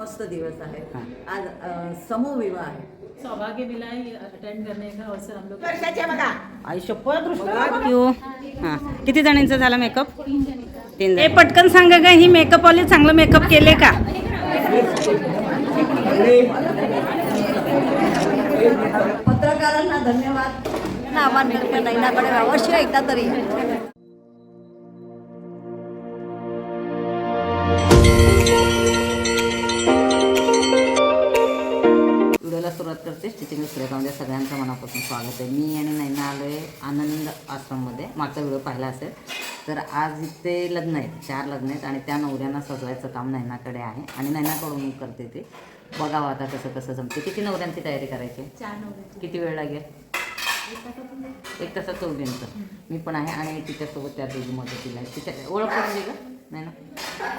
मस्त दिवस आहे. आज अ, समूह विवाह आहे. सौभाग्य मिला है अटेंड करने का अवसर हम लोग हां. किती जणांचा झाला मेकअप तीन जण. पटकन सांगा का ही मेकअपवाली चांगलं मेकअप केले का? पत्रकारांना धन्यवाद. ना नैनाकडे अवश्य एकदा तरी. करते स्टिचिंग सुरेखामध्ये सगळ्यांचं मनापासून स्वागत आहे. मी आणि नैना आलो आहे आनंद आश्रममध्ये मागचा व्हिडिओ पाहिला असेल. तर आज इथे लग्न आहेत चार लग्न आहेत आणि त्या नवऱ्यांना सजवायचं काम नैनाकडे आहे आणि नैनाकडून करते ते. बघावं आता कसं कसं जमते. किती नवऱ्यांची तयारी करायची? किती वेळ लागेल? एक तासात चौघींचं मी पण आहे आणि तिच्यासोबत त्या दोघी मदतीला आहे तिच्या ओळख करून का नाही ना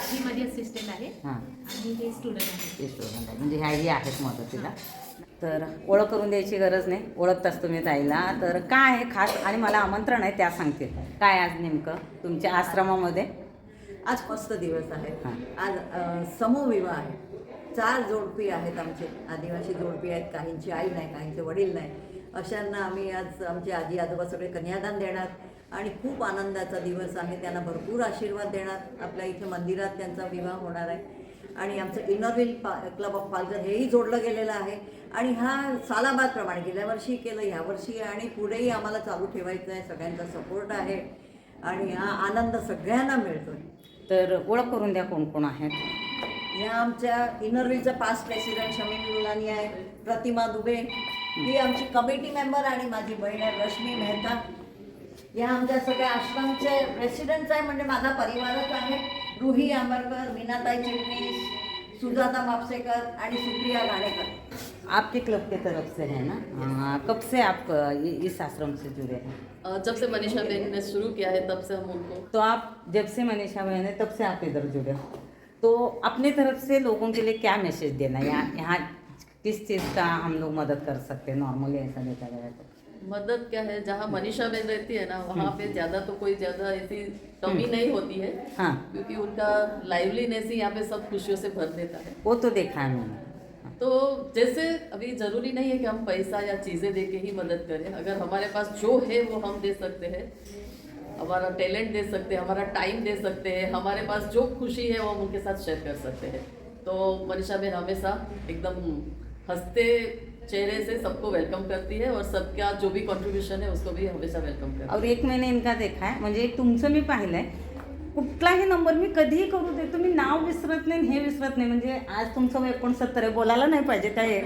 ही माझी असिस्टंट आहे. हां. स्टुडंट आहे स्टुडंट आहे म्हणजे ह्याही आहेत मदतीला. तर ओळख करून द्यायची गरज नाही. ओळखताच तुम्ही ताईला. तर काय आहे खास आणि मला आमंत्रण आहे त्या सांगतील काय आज नेमकं तुमच्या आश्रमामध्ये? आज मस्त दिवस आहे. हां. आज अ, समूह विवाह आहे. चार जोडपी आहेत आमचे. आदिवासी जोडपी आहेत. काहींची आई नाही काहींचे वडील नाही. अशांना आम्ही आज आमचे आजी आजोबा सगळे कन्यादान देणार आणि खूप आनंदाचा दिवस आहे. त्यांना भरपूर आशीर्वाद देणार. आपल्या इथे मंदिरात त्यांचा विवाह होणार आहे. आणि आमचं इनरव्हिल पा क्लब ऑफ पालघर हेही जोडलं गेलेलं आहे. आणि हा सालाबादप्रमाणे गेल्या वर्षी केलं ह्या वर्षी आणि पुढेही आम्हाला चालू ठेवायचं आहे. सगळ्यांचा सपोर्ट आहे. आणि हा आनंद सगळ्यांना मिळतोय. तर ओळख करून द्या कोण कोण आहेत. ह्या आमच्या इनरव्हीलचा पास्ट प्रेसिडेंट शमीम मुलानी आहे प्रतिमा दुबे. ही आमची कमिटी मेंबर आणि माझी बहीण आहे रश्मी मेहता. या आमच्या सगळ्या आश्रमचे प्रेसिडेंट्स आहे म्हणजे माझा परिवारच आहे. रुही आंबरकर मीनाताई चिटणीस सुजाता मापसेकर आणि सुप्रिया घाणेकर आपके क्लब के तरफ से है ना? हाँ, कब से आप अ, इ- इस आश्रम से जुड़े हैं? अ, जब से मनीषा बेन ने शुरू किया है तब से हम उनको तो आप जब से मनीषा बहन है तब से आप इधर जुड़े हो। तो अपनी तरफ से लोगों के लिए क्या मैसेज देना है? यहाँ यहाँ किस चीज़ का हम लोग मदद कर सकते हैं? नॉर्मली ऐसा देखा जाए तो मदद क्या है? जहाँ मनीषा बहन रहती है ना वहाँ पे ज़्यादा तो कोई ज़्यादा ऐसी कमी नहीं होती है हाँ। क्योंकि उनका लाइवलीनेस ही यहाँ पे सब खुशियों से भर देता है। वो तो देखा है मैंने। तो जैसे अभी ज़रूरी नहीं है कि हम पैसा या चीज़ें दे के ही मदद करें। अगर हमारे पास जो है वो हम दे सकते हैं। हमारा टैलेंट दे सकते हैं हमारा टाइम दे सकते हैं हमारे पास जो खुशी है वो हम उनके साथ शेयर कर सकते हैं। तो मनीषा बहन हमेशा एकदम हँसते चेहरे से सबको वेलकम करती है और सबका जो भी कॉन्ट्रीब्यूशन है उसको भी हमेशा वेलकम करती है। और एक मैंने इनका देखा आहे म्हणजे तुमचं मी पाहिलंय कुठलाही नंबर मी कधीही करू दे तुम्ही नाव विसरत नाही हे विसरत नाही. म्हणजे आज तुमचं वय एकोणसत्तर आहे बोलायला नाही पाहिजे काय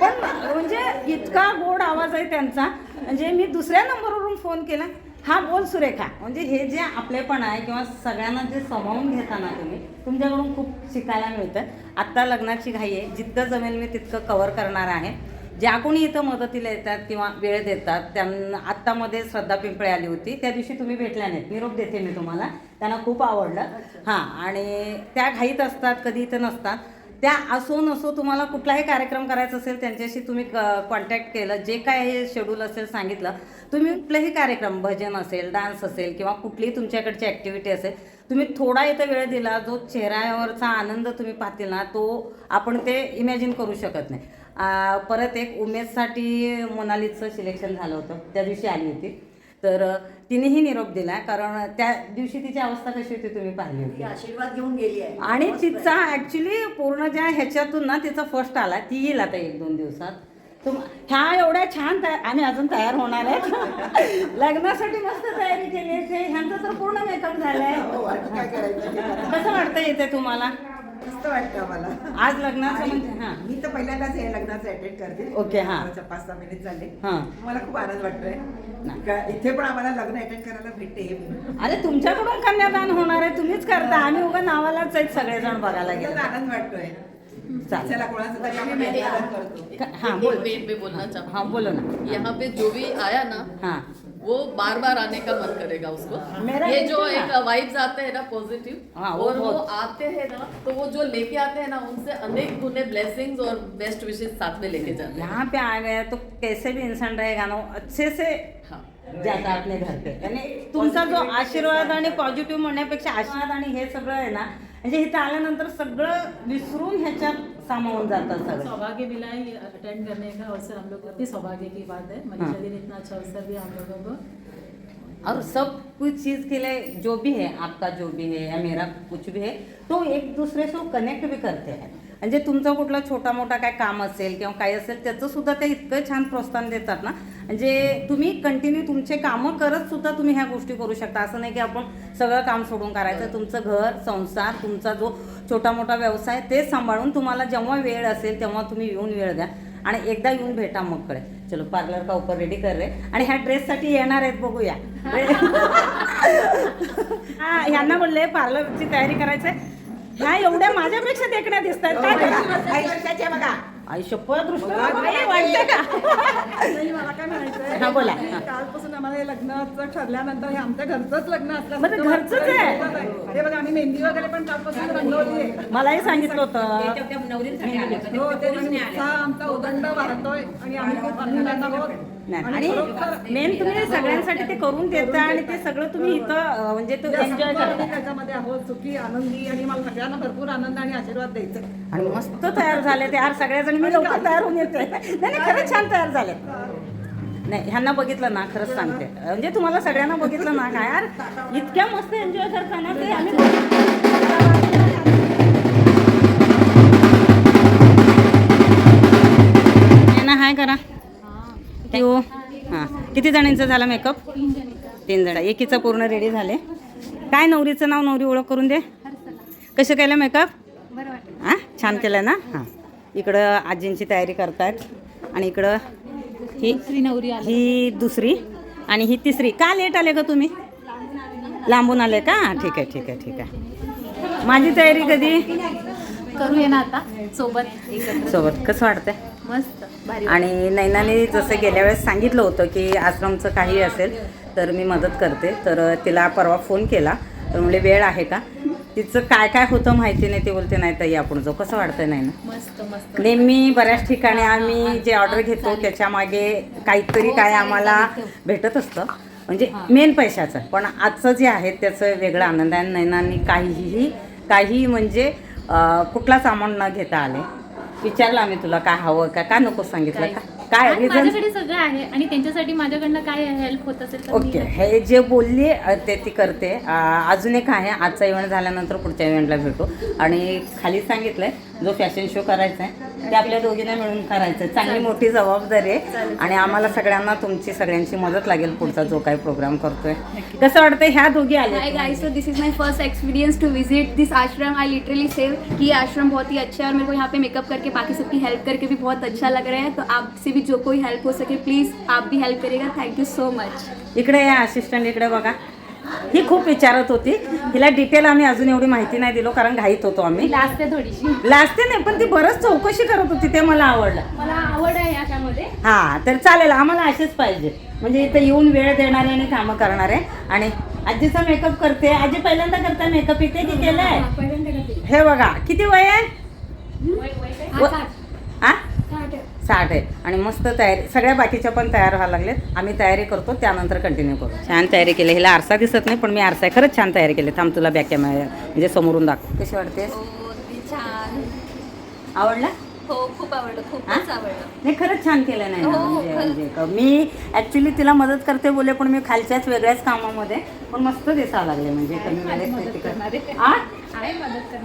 पण म्हणजे इतका गोड आवाज आहे त्यांचा. म्हणजे मी दुसऱ्या नंबरवरून फोन केला. हा बोल सुरेखा. म्हणजे हे जे आपलेपण आहे किंवा सगळ्यांना जे समावून घेताना तुम्ही तुमच्याकडून खूप शिकायला मिळतं. आत्ता लग्नाची घाई आहे. जितकं जमेल मी तितकं कवर करणार आहे. ज्या कोणी इथं मदतीला येतात किंवा वेळ देतात त्यांना आत्तामध्ये श्रद्धा पिंपळे आली होती. त्या दिवशी तुम्ही भेटल्या नाहीत. निरोप देते मी तुम्हाला. त्यांना खूप आवडलं. हां आणि त्या घाईत असतात कधी इथं नसतात. त्या असो नसो तुम्हाला कुठलाही कार्यक्रम करायचा असेल त्यांच्याशी तुम्ही कॉन्टॅक्ट केलं जे काय हे शेड्यूल असेल सांगितलं तुम्ही कुठलाही कार्यक्रम भजन असेल डान्स असेल किंवा कुठलीही तुमच्याकडची ॲक्टिव्हिटी असेल तुम्ही थोडा इथं वेळ दिला जो चेहऱ्यावरचा आनंद तुम्ही पाहतील ना तो आपण ते इमॅजिन करू शकत नाही. परत एक उमेदसाठी मोनालीचं सिलेक्शन झालं होतं त्या दिवशी आली होती. तर तिनेही निरोप दिला कारण त्या दिवशी तिची अवस्था कशी होती तुम्ही पाहिली होती. आशीर्वाद घेऊन गेली आहे. आणि तिचा ॲक्च्युली पूर्ण ज्या ह्याच्यातून ना तिचा फर्स्ट आला ती येईल आता एक दोन दिवसात. तुम ह्या एवढ्या छान तयार आम्ही अजून तयार होणार आहेत. लग्नासाठी मस्त तयारी केली आहे. ह्यांचं तर पूर्ण मेकअप झालाय. करायचं कसं वाटतं येते तुम्हाला? मस्त वाटतं मला आज लग्नाचं आणि म्हणजे हां. मी तर पहिल्यांदाच हे लग्नाचं अटेंड करते. ओके, हां. माझ्या पाच सहा मिनिट झाले हां. मला खूप आनंद वाटतोय. नाही. का इथे पण आम्हाला लग्न अटेंड करायला भेटते अरे तुमच्याकडून कन्यादान होणार आहे? तुम्हीच करता. आम्ही उगा नावालाच आहेत सगळेजण बघायला मला गेलो आनंद वाटतोय. चालेल. चला कोणाचं तरी कन्यादान करतो. क- हां बोल में बोलना चाहूँ हां बोलो ना. यहाँ पे जो भी आया ना हां. वो बार बार आने का मन करेगा उसको। मेरा ये जो एक वाइब्स आते हैं ना पॉजिटिव हाँ, और वो आते हैं ना तो वो जो लेके आते हैं ना उनसे अनेक गुने ब्लेसिंग्स और बेस्ट विशेष साथ में लेके जाते हैं। यहाँ पे आ गया तो कैसे भी इंसान रहेगा ना अच्छे से हाँ। जाता आपले घर पे आणि तुमचा जो आशीर्वाद आणि पॉझिटिव्ह म्हणण्यापेक्षा आशीर्वाद आणि हे सगळं आहे ना म्हणजे इथं आल्यानंतर सगळं विसरून ह्याच्यात सामावून जातं सगळं. सौभाग्य मिला है ये अटेंड करने का अवसर हम लोग अति सौभाग्य की बात है. मनीषा हाँ। ने इतना अच्छा अवसर दिया हम लोगों को. और सब कुछ चीज़ के लिए जो भी है आपका जो भी है या मेरा कुछ भी है तो एक दूसरे से कनेक्ट भी करते हैं। म्हणजे तुमचा कुठला छोटा मोठा काय काम असेल किंवा काय असेल त्याचं सुद्धा ते इतकं छान प्रोत्साहन देतात ना. म्हणजे तुम्ही कंटिन्यू तुमचे कामं करत सुद्धा तुम्ही ह्या गोष्टी करू शकता. असं नाही की आपण सगळं काम सोडून करायचं तुमचं घर संसार तुमचा जो छोटा मोठा व्यवसाय ते सांभाळून तुम्हाला जेव्हा वेळ असेल तेव्हा तुम्ही येऊन वेळ द्या. आणि एकदा येऊन भेटा मग कडे चलो पार्लर का ऊपर रेडी कर रे. आणि ह्या ड्रेससाठी येणार आहेत बघूया. हा यांना बोलले पार्लरची तयारी करायचंय. ह्या एवढ्या माझ्यापेक्षा देखण्या दिसत आहेत काय करा? बघा. शपथ दृष्टी. आई, वाटतं का? नाही, मला काय म्हणायचंय? हा, बोला. कालपासून आम्हाला हे लग्नाचं ठरल्यानंतर हे आमच्या घरचंच लग्न असलं मग ते घरचंच आहे. हे बघा आम्ही मेहंदी वगैरे पण कालपासून रंगवली आहे. मलाही सांगितलं होतं. हो ते आणि उत्साह आमचा उदंड वाढतोय आणि आम्ही खूप आनंदात आहोत. नाही, आणि मेन तुम्ही सगळ्यांसाठी ते करून देता आणि ते सगळं तुम्ही इथं म्हणजे तो एन्जॉय करता. त्याच्यामध्ये आहोत सुखी आनंदी आणि मला सगळ्यांना भरपूर आनंद आणि आशीर्वाद द्यायचा. आणि मस्त तयार झाले ते. यार सगळ्याजण मी लवकर तयार होऊन येते नाही नाही खरंच छान तयार झाले नाही ह्यांना बघितलं ना खरंच सांगते. म्हणजे तुम्हाला सगळ्यांना बघितलं ना का यार इतक्या मस्त एन्जॉय करता ना ते. आम्ही यांना हाय करा. हो हां. किती जणांचा झाला मेकअप तीन जण. एकीचं पूर्ण रेडी झाले. काय नवरीचं नाव? नवरी ओळख करून दे. कसं केलं मेकअप हां? छान केलं ना? हां. इकडं आजींची तयारी करतायत आणि इकडं ही ही दुसरी आणि ही तिसरी. का लेट आले का तुम्ही? लांबून आले का? ठीक आहे ठीक आहे ठीक आहे. माझी तयारी कधी? करूया ना आता सोबत सोबत. कसं वाटतंय? मस्त. आणि नैनाने जसं गेल्या वेळेस सांगितलं होतं की आश्रमचं काही असेल तर मी मदत करते. तर तिला परवा फोन केला. तर म्हणले वेळ आहे का? तिचं काय काय होतं माहिती नाही ते बोलते नाही ताई आपण जाऊ कसं वाटतंय नाही ना. मस्त मस्त. नेहमी बऱ्याच ठिकाणी आम्ही जे ऑर्डर घेतो त्याच्यामागे काहीतरी काय आम्हाला भेटत असतं. म्हणजे मेन पैशाचं. पण आजचं जे आहे त्याचं वेगळं आनंद आहे. नैनांनी काहीही काही म्हणजे अं, कुठला सामान न घेता आले. विचारलं आम्ही तुला काय हवं का? काय नको सांगितलं? का काय आणि माझ्याकडे सगळं आहे आणि त्यांच्यासाठी माझ्याकडनं काय हेल्प होत असेल तर मी ओके हे जे बोलली अ, ते ती करते. अ, अजून एक आहे आजचा इव्हेंट झाल्यानंतर पुढच्या इव्हेंटला भेटू. आणि खाली सांगितलंय जो फॅशन शो करायचा आहे ते आपल्या दोघींना मिळून करायचं आहे चांगली मोठी जबाबदारी आहे. आणि आम्हाला सगळ्यांना तुमची सगळ्यांची मदत लागेल पुढचा जो काही प्रोग्राम करतोय. कसं वाटतं ह्या दोघी हाय आल्या गाइस तो this is my first experience to visit this ashram I literally save कि ये आश्रम बहुत ही अच्छा है और मेरे को यहाँ पे मेकअप करके बाकी सबकी हेल्प करके भी बहुत अच्छा लग रहा है। तो आपसे भी जो कोई हेल्प हो सके प्लीज़ आप भी हेल्प करिएगा। थैंक यू सो मच इकडे या असिस्टंट इकडे बघा. ही खूप विचारत होती. हिला डिटेल आम्ही अजून एवढी माहिती नाही दिलो कारण घाईत होतो आम्ही. लास्ट आहे थोडीशी. लास्ट नाही पण ती बरंच चौकशी करत होती ते मला आवडलं. मला आवड आहे याच्यामध्ये. हा तर चालेल आम्हाला असेच पाहिजे. म्हणजे इथं येऊन वेळ देणारे आणि कामं करणारे. आणि आजीचा मेकअप करते. आजी पहिल्यांदा करता मेकअप इथे की केलाय? हे बघा किती वय आहे? व- हा साठ आहे आणि मस्त तयारी सगळ्या बाकीच्या पण तयार व्हायला लागलेत. आम्ही तयारी करतो त्यानंतर कंटिन्यू करू. छान तयारी केली. हिला आरसा दिसत नाही पण मी आरसा आहे खरंच छान तयारी केली. थांब तुला बॅक कॅमेरा म्हणजे समोरून दाखव. कशी वाटते छान आवडला? हो खूप आवडलं खूपच आवडलं. नाही खरंच छान केलं नाही ना, हो, म्हणजे खरंच. म्हणजे क- मी ऍक्च्युली तिला मदत करते बोले पण मी खालच्याच वेगळ्याच कामामध्ये पण मस्त दिसायला लागले म्हणजे कमी वेळेत ते तिकडे- आ?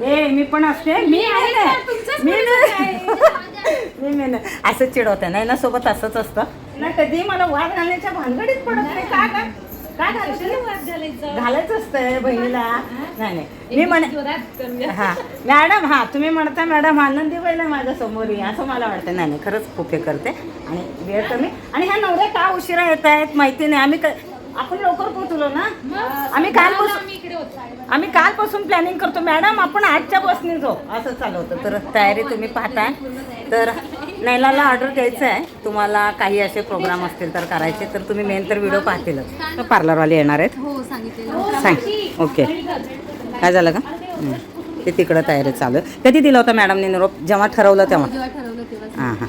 ए मी पण असते मी आहे ना. मी नाही. मी मी नाही. असंच चिडवते नाही ना सोबत असंच असतं. ना कधी मला वाद घालण्याच्या भानगडीत पडत नाही का का का घालायचं? घालायचं? असतंय बहिणीला. नाही नाही. मी म्हणे हा. मॅडम हा तुम्ही म्हणता मॅडम आनंदी आहे माझ्यासमोर ये असं मला वाटतं. नाही नाही खरंच खूप हे करते. आणि वेळ कमी. आणि ह्या नवऱ्या का उशिरा येत आहेत माहिती नाही. आम्ही आपण लवकर पोहोचलो ना? आम्ही कालपासून आम्ही कालपासून प्लॅनिंग करतो. मॅडम आपण आजच्या बसने जाऊ. असं चालू होतं. तर तयारी तुम्ही पाहताय. तर नैलाला ऑर्डर द्यायचं आहे. तुम्हाला काही असे प्रोग्राम असतील तर करायचे तर तुम्ही मेन तर व्हिडिओ पाहतीलच. तर पार्लरवाले येणार आहेत. हो सांग. ओके काय झालं का. ते तिकडं तयारी चालू आहे. कधी दिला होता मॅडमने निरोप? जेव्हा ठरवलं तेव्हा. हां हां.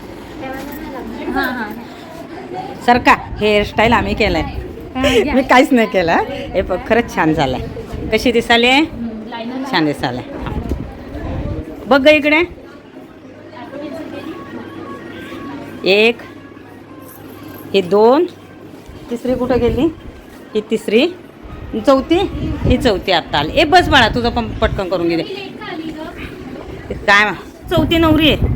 सर का हेअरस्टाईल आम्ही केलं आहे मी काहीच नाही केलं. हे खरंच छान झालंय. कशी दिसाली आहे? छान दिसाले बघ ग इकडे. एक ही दोन तिसरी कुठं गेली? ही तिसरी. चौथी? ही चौथी आत्ता आली. ए बस बाळा तुझं पण पटकन करून गेले काय चौथी नवरी आहे.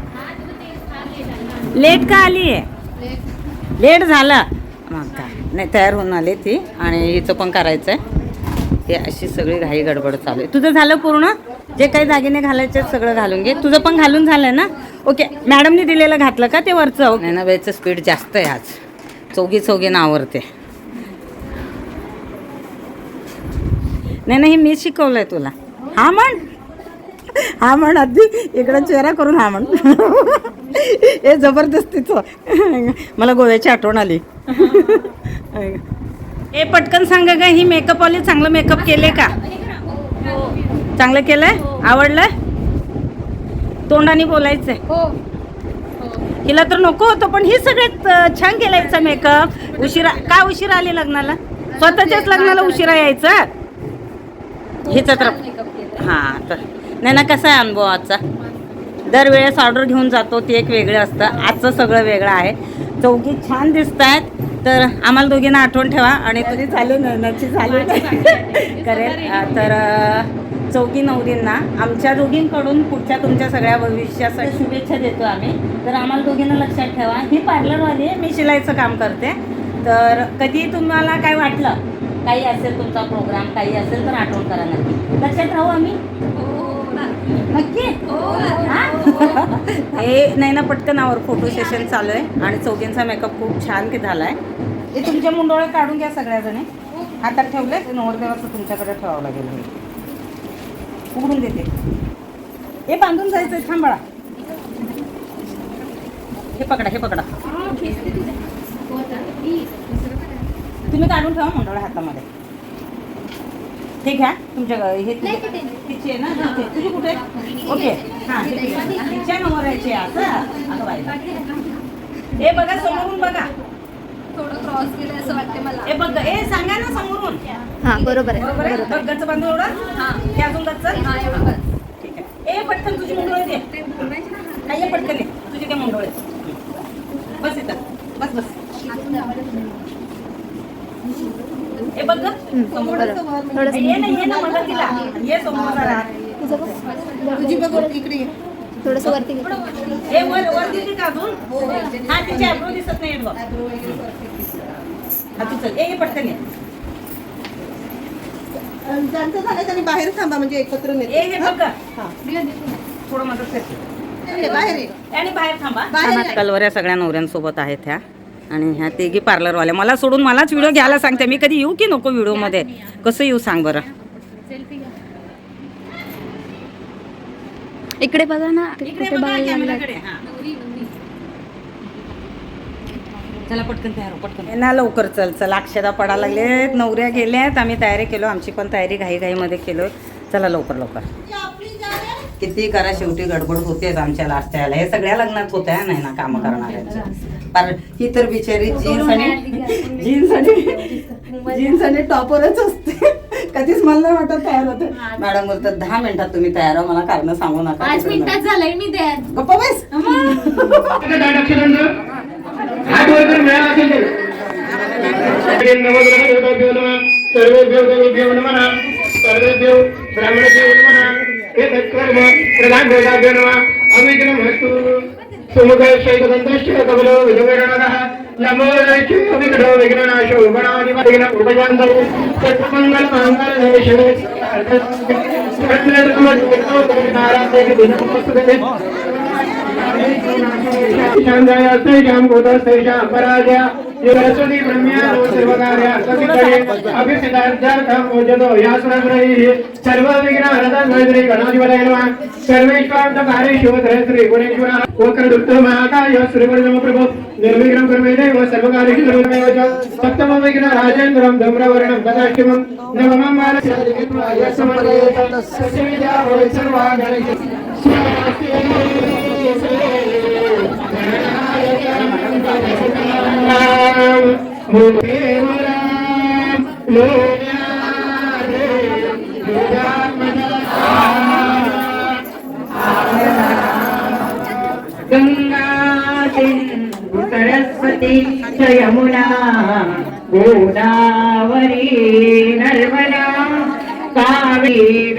लेट का आली आहे? लेट झाला. मग काय नाही तयार होऊन आली ती आणि हिचं पण करायचं आहे अशी सगळी घाई गडबड चालू आहे. तुझं झालं पूर्ण? जे काही दागिने घालायचे सगळं घालून घे. तुझं पण घालून झालं ना? ओके मॅडमनी दिलेलं घातलं का ते वरचं? नाही ना वेळचं स्पीड जास्त आहे आज. चौघी चौघी आवरते नाही नाही हे मी शिकवलं आहे तुला. हा म्हण. हा म्हण आधी इकडं चेहरा करून हा म्हण. हे जबरदस्तीचं. मला गोव्याची आठवण आली. ए पटकन सांगा का ही मेकअपवाली चांगलं मेकअप केले का? चांगलं केलंय? आवडलंय तोंडाने बोलायचंय. हिला तर नको होतं पण ही सगळ्यात छान केला हिचा मेकअप उशिरा का उशिरा आली लग्नाला? स्वतःच्याच लग्नाला उशिरा यायचं? हिचं तर हां तर नाही ना कसा आहे अनुभव आजचा? दरवेळेस ऑर्डर घेऊन जातो ते एक वेगळं असतं. आजचं सगळं वेगळं आहे. चौघी छान दिसत आहेत तर आम्हाला दोघींना आठवण ठेवा. आणि तुझी झाली नची झाली. करेल. तर चौघी नवरींना आमच्या दोघींकडून पुढच्या तुमच्या सगळ्या भविष्यासाठी शुभेच्छा देतो आम्ही. तर आम्हाला दोघींना लक्षात ठेवा. ही पार्लरवाली आहे मी शिलाईचं काम करते. तर कधी तुम्हाला काय वाटलं काही असेल तुमचा प्रोग्राम काही असेल तर आठवण करा नक्की. लक्षात राहू आम्ही? नक्की? हे? नाही ना पटकन आवर फोटो सेशन चालू आहे आणि चौघींचा मेकअप खूप छान की झाला आहे हे तुमच्या मुंडोळे काढून घ्या सगळ्याजणी. हातात ठेवले नवरदेवाचं तुमच्याकडे ठेवावं लागेल. उघडून देते हे बांधून जायचं थांब बाळा हे पकडा हे पकडा. तुम्ही काढून ठेवा मुंडोळे हातामध्ये. हे घ्या तुमच्या हे तिची आहे ना. तुझी कुठे? ओके. हां तिच्या नवऱ्याची आहे असं. अगं बाई. हे बघा समोरून बघा. थोडं क्रॉस केलं असं वाटतं मला. हे बघ ए सांगा ना समोरून. हा बरोबर बरोबर आहे? बघ गच्च बांधून एवढं हा. बघा ठीक आहे ए पटकन तुझी मुंडोळे दे. नाही ये पटकन ये तुझे ते मुंडोळे. बस इथं. बस बस. हे बघ. समोर. ये ना ये ना मदतीला ये समोर जरा. थोडस वरती. हे वर वर दिली का अजून? हा तिचे आयब्रो दिसत नाही बघ. हा तू चल. ए ये पटकन ये. ज्यांचं झालं त्यांनी बाहेर थांबा म्हणजे एकत्र नेते. ए हे बघ गं. थोडं मदत करते ये, बाहेर ये. आणि बाहेर थांबा बाहेर या. कलवऱ्या सगळ्या नवऱ्यांसोबत आहेत ह्या आणि ह्या तिघी पार्लरवाल्या मला सोडून मलाच व्हिडिओ घ्यायला सांगते मी कधी येऊ की नको व्हिडिओमध्ये कसं येऊ सांग बरं इकडे बघा ना इकडे कुठे बघा बघायला लागलाय. कॅमेराकडे हा. चला पटकन तयार हो, पटकन. ना लवकर चल चल. अक्षदा पडा लागलेत नवऱ्या गेल्यात आम्ही तयारी केलो. आमची पण तयारी घाई घाईमध्ये केलो. चला लवकर लवकर. किती करा शेवटी गडबड होतेच आमच्या लास्ट यायला हे सगळ्या लग्नात होत्या नाही ना कामं करणाऱ्यांच्या पर ही तर बिचारी जीन्स आणि जीन्स आणि जीन्स आणि टॉपरच असते. कधीच मला नाही वाटत तयार होते. मॅडम बोलतात दहा मिनिटात तुम्ही तयार हो. मला कारण सांगू नका. पाच मिनिटात झालंय मी द्या गप्पा बस. हात वर कर मिळाला असेल तर नवग्रह देवताभ्यो नमः सर्वेभ्यो देवेभ्यो नमः सर्वेभ्यो ब्राह्मणेभ्यो नमः एतत् कर्म प्रधान देवताभ्यो नमः अविघ्नमस्तु सुमुखः शैतदन्तश्च कमलो विधुगणनः नमो नमः विघ्नो विघ्ननाशो गणाधिपतिघ्न उपजान्तये सर्वमङ्गलमाङ्गल्ये शिवे शाम गोदस्तेषां पराजय सरस्वती ब्रह्म्या सर्वकार्या सवितरे अभिसिद्धार्थार्थं मोजतो यासुरग्रहीः सर्वविघ्नहरदं गणाधिपतये नमः सर्वेष्वार्थकारेषु श्री गुणेश्वरः वक्रदुक्तो महाकाय श्रीगुरु प्रभो निर्विघ्नं कुर्मेदेव सर्वकारेषु सर्वमेव च सप्तमं विघ्न राजेन्द्रं धूम्रवर्णं तदाष्टमं नवमं बालस्य समर्पयेत तस्य विद्या भवेत् सर्वा गणेश लोण्यारे दुधात्मजा गंगा सिंधु सरस्वती च यमुना गोदावरी नर्मदा कावेरी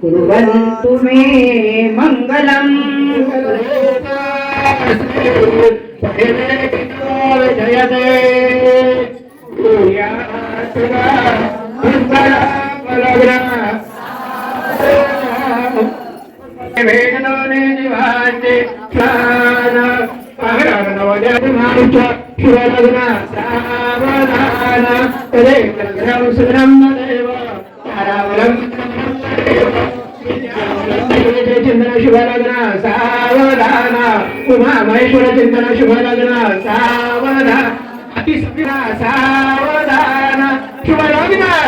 कुर्वन्तु मे मङ्गलम् महेश्वर चिंतन शुभ लग्न सावधाना. उमा महेश्वर चिंतन शुभ लग्न सावधान. अति सावधान. शुभ लग्न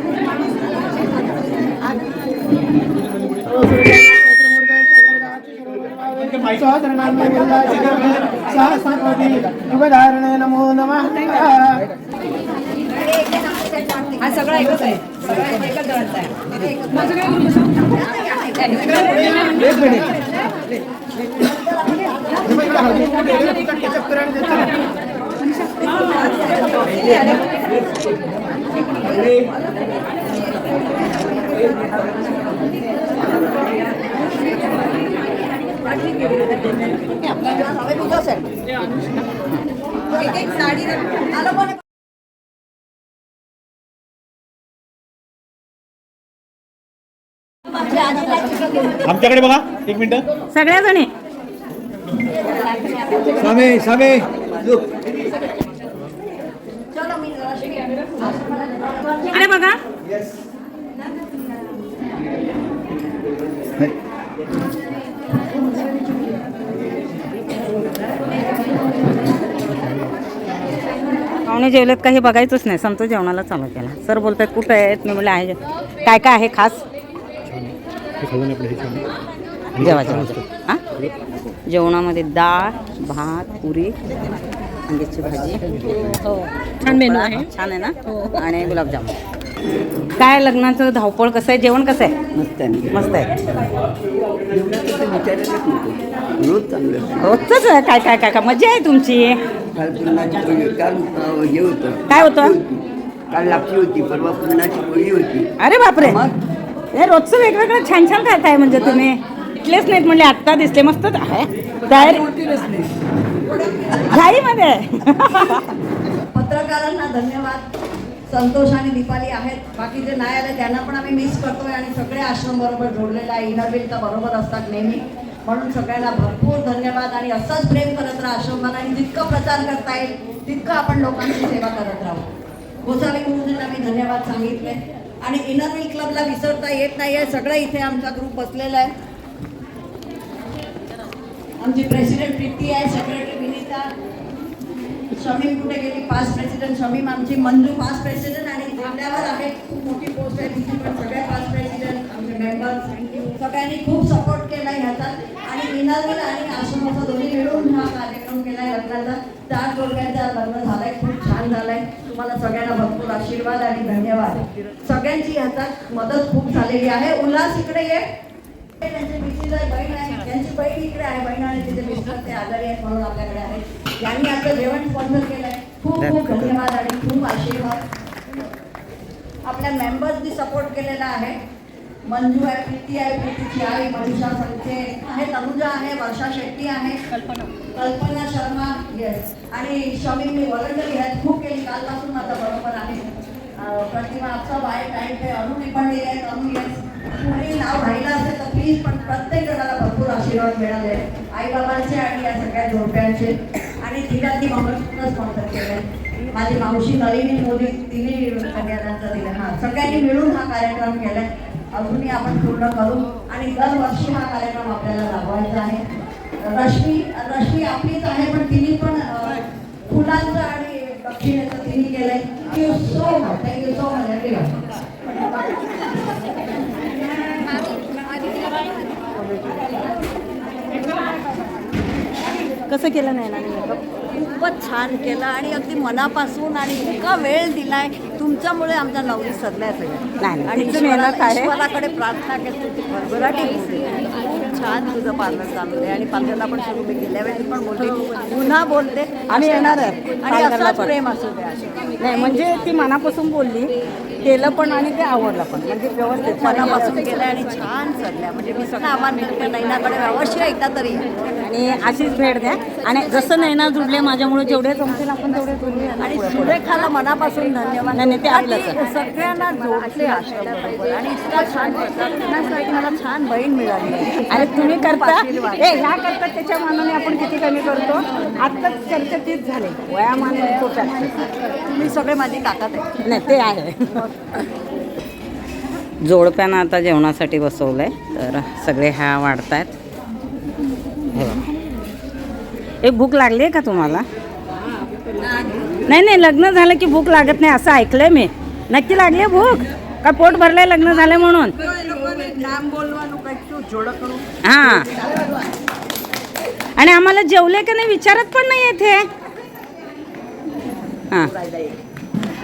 शुभधारणे नमो नमः हा सगळा एकच आहे. सगळा एकच आहे एक मिनिट साडी आमच्याकडे बघा एक मिनिट. सगळ्या जणी स्वामी स्वामी चलो मी जराशी अरे बघा. पाहुणे जेवलेत काही बघायचंच नाही. संतोष जेवणाला चालू केला. सर बोलतात कुठं आहेत? मी म्हणलं आहे. काय काय आहे खास? जेवायचं हां जेवणामध्ये डाळ भात पुरी वांग्याची भाजी. छान मेनू आहे. छान आहे ना? आणि गुलाबजामुन. काय लग्नाचं धावपळ कसं आहे? जेवण कसं आहे? मस्त आहे. मस्त आहे. रोज चांगलं. रोजच आहे? काय काय काय काय? मजा आहे तुमची. काल पुरणाची पोळी काल अं, हे होतं. काय होतं? काल लापशी होती परवा पुरणाची पोळी होती. अरे बापरे! हे रोजचं वेगवेगळं छान छान खाताय म्हणजे तुम्ही? इथलेच नाहीत म्हणले आत्ता दिसले. मस्त आहे. तयारी घाईमध्ये पत्रकारांना धन्यवाद. संतोष आणि दीपाली आहेत. बाकी जे नाही आले त्यांना पण आम्ही मिस करतोय आणि सगळे आश्रम बरोबर जोडलेला आहे. इनरविल तर बरोबर असतात नेहमी. म्हणून सगळ्यांना भरपूर धन्यवाद आणि असंच प्रेम करत राहा आश्रमाला आणि जितकं प्रचार करता येईल तितकं आपण लोकांची सेवा करत राहू. गोसावी गुरुजींना मी धन्यवाद सांगितले. आणि इनरविल क्लबला विसरता येत नाही आहे सगळं इथे आमचा ग्रुप बसलेला आहे. आमची प्रेसिडेंट प्रीती आहे सेक्रेटरी विनीता. शमीम कुठे गेली? पास्ट प्रेसिडेंट शमीम आमची मंजू पास्ट प्रेसिडेंट आणि आपल्यावर आहे. खूप मोठी पोस्ट आहे. तिची पण सगळ्या पास्ट प्रेसिडेंट आमचे मेंबर्स सगळ्यांनी खूप सपोर्ट केला ह्याचा. आणि इनारवल आणि आश्रमाचा दोन्ही मिळून हा कार्यक्रम केला आहे लग्नाचा चार जोडक्यांचा लग्न झालाय. खूप छान झालाय. तुम्हाला सगळ्यांना भरपूर आशीर्वाद आणि धन्यवाद. सगळ्यांची ह्याचा मदत खूप झालेली आहे. उल्हास इकडे ये. त्यांची मिस्टर बहीण आहे. त्यांची बहीण इकडे आहे बहीण आणि तिचे मिस्टर ते आजारी आहेत म्हणून आपल्याकडे आहेत. यांनी आता जेवण स्पॉन्सर केलंय. खूप खूप धन्यवाद आणि खूप आशीर्वाद. आपल्या मेंबर्सनी सपोर्ट केलेला आहे. मंजू आहे प्रीती आहे प्रीतीची आई मनीषा संखे आहे तनुजा आहे वर्षा शेट्टी आहे. कल्पना. कल्पना शर्मा येस आणि शमींनी वॉलंटरी ह्यात खूप केली. कालपासून माझा बरोबर आहे. प्रतिमा आपसा बाय टाईम आहे. अनु पण आहे अनु येस कुणी नाव राहिलं असेल तर प्लीज पण प्रत्येक जणाला भरपूर आशीर्वाद मिळाले. आई बाबांचे आणि या सगळ्या जोडप्यांचे. आणि धीरांनी मंगळसूत्र स्पॉन्सर केले. माझी मावशी नलिनी मोदी तिने कन्यादानचा दिला. हा सगळ्यांनी मिळून हा कार्यक्रम केलाय. अजूनही आपण पूर्ण करू. आणि दरवर्षी हा कार्यक्रम आपल्याला राबवायचा आहे. रश्मी रश्मी आपलीच आहे पण तिने पण फुलांचं आणि दक्षिणेचं तिने केलंय. Thank you so much thank you so much everyone कसं केलं नाही ना मेकअप खूपच छान केलं आणि अगदी मनापासून आणि इतका वेळ दिलाय तुमच्यामुळे आमच्या नवरी सजल्या नाही, सगळ्या. आणि. ईश्वराकडे प्रार्थना भरभराटी होते. खूप छान तुझं पार्लर चालू आहे आणि पार्लरला पण सुरू मी गेल्या वेळी पण बोलते पुन्हा बोलते आम्ही येणार आहे आणि असंच. प्रेम असू द्या नाही म्हणजे ती मनापासून बोलली केलं पण आणि ते आवडलं पण. म्हणजे व्यवस्थित. मनापासून केलं आणि छान चढल्या म्हणजे मी सगळं तुमच्या नैनाकडे अवश्य एकदा तरी. आणि अशीच भेट द्या. आणि जसं नैना जुडले माझ्यामुळे जेवढे जमतील आपण तेवढे जुडले. आणि सुरेखाला मनापासून धन्यवाद. नाही, नाही, ते. आणि सगळ्यांना जोडले आणि इतका छान मला छान बहीण मिळाली. आणि तुम्ही करता. ए ह्या करतात त्याच्या मानाने आपण किती कमी करतो? आत्ताच चर्चा तीच झाली. वयामाने तो तुम्ही सगळे माझी ताकद आहे नाही ते आहे. जोडप्यानं आता जेवणासाठी बसवलं आहे तर सगळे ह्या वाढत आहेत हे एक भूक लागली आहे का तुम्हाला? नाही नाही लग्न झालं की भूक लागत नाही असं ऐकलंय मी. नक्की लागली आहे भूक? का पोट भरलंय लग्न झालं म्हणून? हां. आणि आम्हाला जेवले का नाही विचारत पण नाही येते हां.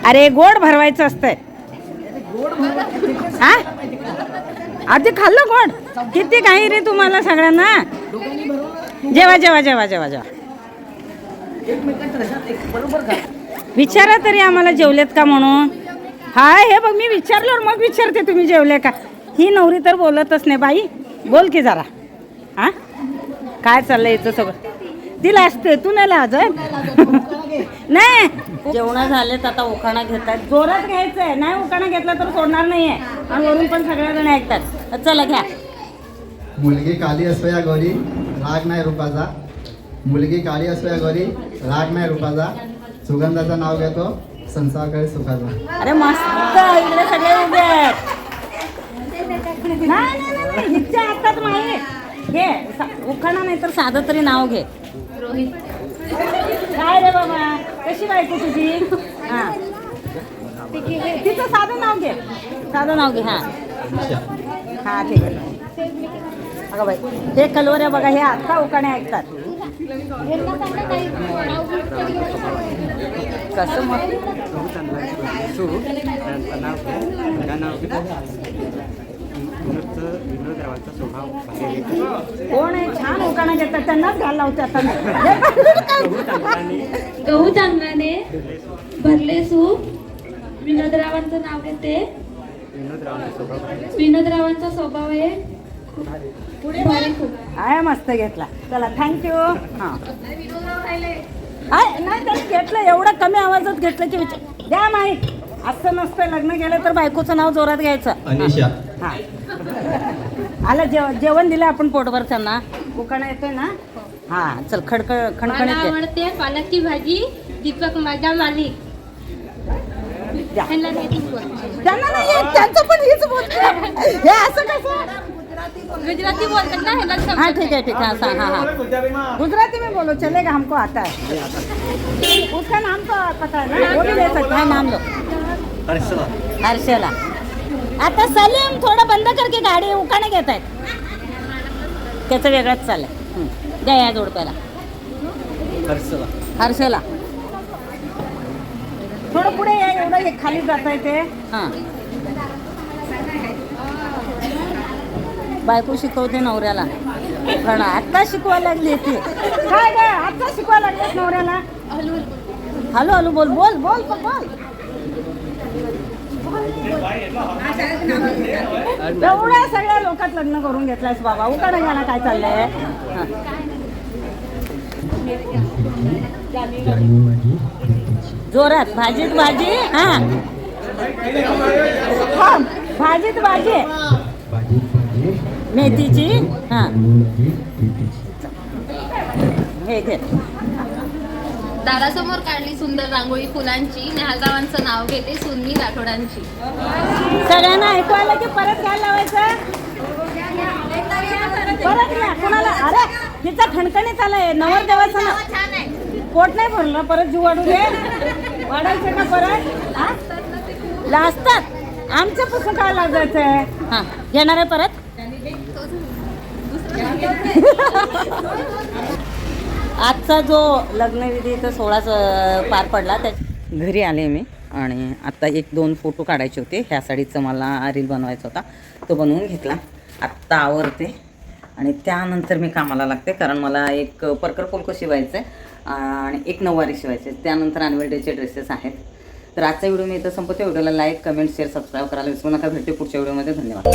अरे गोड भरवायचं असतंय. हा आधी खाल्लं गोड किती काही रे तुम्हाला सगळ्यांना? जेवा जेवा जेवा जेवा जेवा. विचारा तरी आम्हाला जेवलेत का म्हणून? हाय हे बघ मी विचारल्यावर मग विचारते तुम्ही जेवले का? ही नवरी तर बोलतच नाही बाई. बोल की जरा. हा काय चाललंय इथं सगळं? तिला असते तू नाही लाज नाही. जेवण झालेत आता उखाणा घेतात. जोरात घ्यायचंय. नाही उखाणा घेतला तर सोडणार नाहीये. आणि वरून पण सगळ्या ऐकतात. तर चला घ्या. मुलगी काली असो या गौरी राग नाही रूपाचा. मुलगी काळी असो या गौरी राग नाही रूपाचा. सुगंधाचं नाव घेतो संसार करे सुखाचा. अरे मस्त इकडे सगळे उभे आहेत. नाही नाही, नाही, नाही, हिच्या हातात घे उखाणा नाही तर साधं तरी नाव घे. काय रे बाबा कशी बायको तुझी? हा. तिचं साधं नाव घे. साधं नाव घे हा. हा ठीक आहे. अगं बाई हे कलवऱ्या बघा हे आत्ता उकाणे ऐकतात. कसं मग? कोण आहे? छान उखाणा घेतात त्यांनाच घाल लावते आता. गहू तांदळाने भरले सूप. विनोदरावांचं नाव घेते. विनोदरावांचा स्वभाव आहे. आहे मस्त घेतला. चला थँक्यू हां. नाही तर घेतलं. एवढं कमी आवाजात घेतलं की विचार द्या माहीत असं नसतं. लग्न केलं तर बायकोचं नाव जोरात घ्यायचं. अनिशा. हां. आलं जेव जेवण दिलं आपण पोटभर त्यांना. उखाणा येतोय ना? हां. चल खडखड मला खणखणीत घे. आवडते पालकची भाजी दीपक माझा मालिक. द्या. ह्यांना. त्यांना नाही येत, त्यांचं पण हीच बोलते. हे असं कसं? गुजराती बोलतात ना ह्यांना समजत हाँ ठीक है ठीक है हाँ. हाँ हाँ गुजराती में बोलो चलेगा हमको आता है. उसका नाम तो पता है ना वो भी ले सकते हैं नाम लो हर्षला. आता सलीम थोडं बंद करके गाडी उखाणे घेत आहेत. त्याचं वेगळंच चाललंय. द्या या जोडप्याला. हर्षला. थोडं पुढे या एवढं हे खाली जात आहे ते. हां. बायको शिकवते नवऱ्याला. पण आत्ता शिकवायला लागली ती. काय काय आत्ता शिकवायला लागलेस नवऱ्याला? हॅलो हॅलो बोल बोल बोल बोल बोल. एवढ्या सगळ्या लोकात लग्न करून घेतलायस बाबा. उकाडा घ्यायला काय चाललंय? जोरात. भाजीत भाजी हा. भाजीत भाजी. मेथीची हा. हे घे. दारासमोर काढली सुंदर रांगोळी फुलांची. नेहालरावांचं नाव घेते सुन्नी राठोडांची सगळ्यांना ऐकवायला की परत काय लावायचं? परत घ्या. कुणाला? अरे तिचा खणखणीत आलाय नवरदेवाचं ना पोट नाही भरलं. परत जीव वाढू दे. वाढायचं का परत? लाजतात. आमच्या पुस्तक काय लाजायचं आहे? हा. घेणार आहे परत? आजचा जो लग्नविधी सोहळा पार पडला त्या घरी आले मी आणि आत्ता एक दोन फोटो काढायचे होते. ह्या साडीचं मला रील बनवायचा होता. तो बनवून घेतला. आत्ता आवरते. आणि त्यानंतर मी कामाला लागते कारण मला एक परकर पोलको शिवायचं आहे आणि एक नऊवारी शिवायचे आहे. त्यानंतर ॲन्युअल डेचे ड्रेसेस आहेत. तर आजचा व्हिडिओ मी इथं संपतो व्हिडिओला लाईक कमेंट शेअर सबस्क्राईब करायला विसरू नका. भेटते पुढच्या व्हिडिओमध्ये. धन्यवाद.